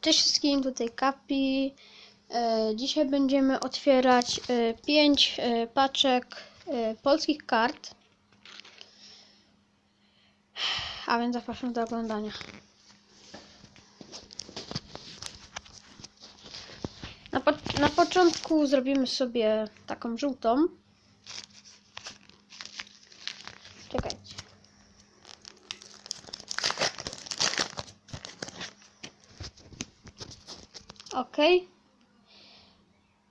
Cześć wszystkim, tutaj Kapi. E, dzisiaj będziemy otwierać 5 paczek e, polskich kart. A więc zapraszam do oglądania. Na, po na początku zrobimy sobie taką żółtą. Ok.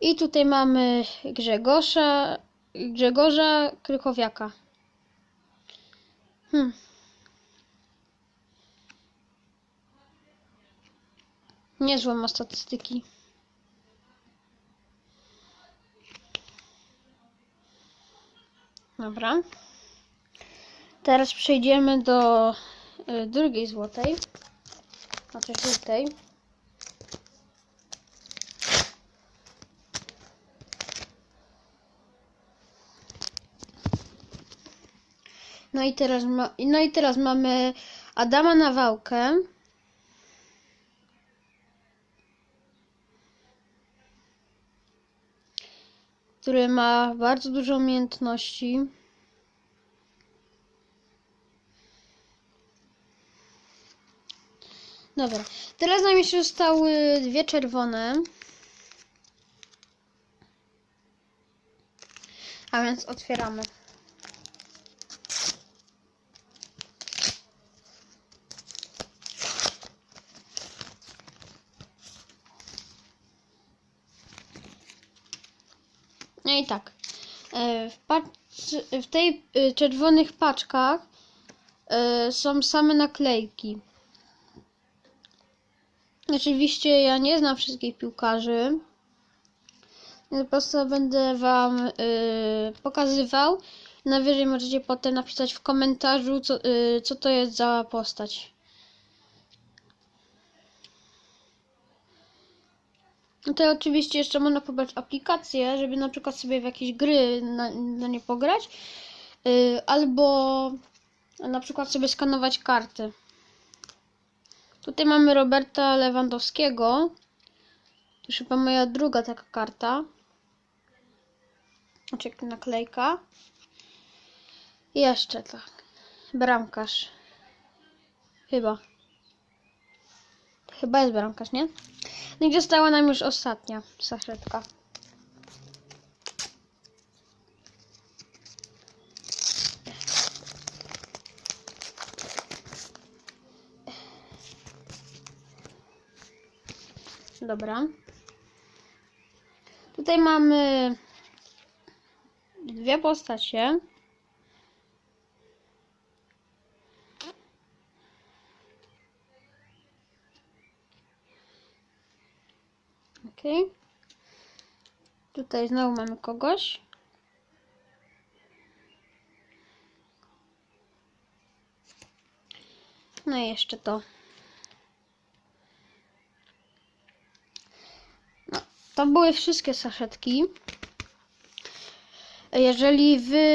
I tutaj mamy Grzegorza, Grzegorza Krychowiaka. Hmm. Niezłe ma statystyki. Dobra. Teraz przejdziemy do y, drugiej złotej. Znaczy żółtej. No i teraz, ma, no i teraz mamy Adama Nawałkę. Który ma bardzo dużo umiejętności. Dobra, teraz nam jeszcze zostały dwie czerwone. A więc otwieramy. No i tak. e, W, w tej e, czerwonych paczkach e, są same naklejki. Oczywiście ja nie znam wszystkich piłkarzy. Więc po prostu będę wam pokazywał. Najwyżej możecie potem napisać w komentarzu, co, co to jest za postać. Tutaj oczywiście jeszcze można pobrać aplikację, żeby na przykład sobie w jakieś gry na, na nie pograć. Y, albo na przykład sobie skanować karty. Tutaj mamy Roberta Lewandowskiego. To już chyba moja druga taka karta. Znaczy naklejka. Jeszcze tak. Bramkarz. Chyba. Chyba jest bramkarz, nie? No i została nam już ostatnia saszetka. Dobra. Tutaj mamy dwie postacie. Ok. Tutaj znowu mamy kogoś. No i jeszcze to. No, to były wszystkie saszetki. Jeżeli wy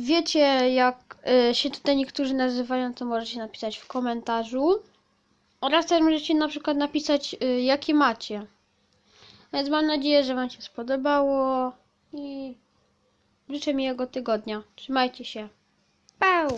wiecie, jak y, się tutaj niektórzy nazywają, to możecie napisać w komentarzu. Oraz też możecie na przykład napisać, y, jakie macie. Więc mam nadzieję, że Wam się spodobało i życzę miłego tygodnia. Trzymajcie się. Pał!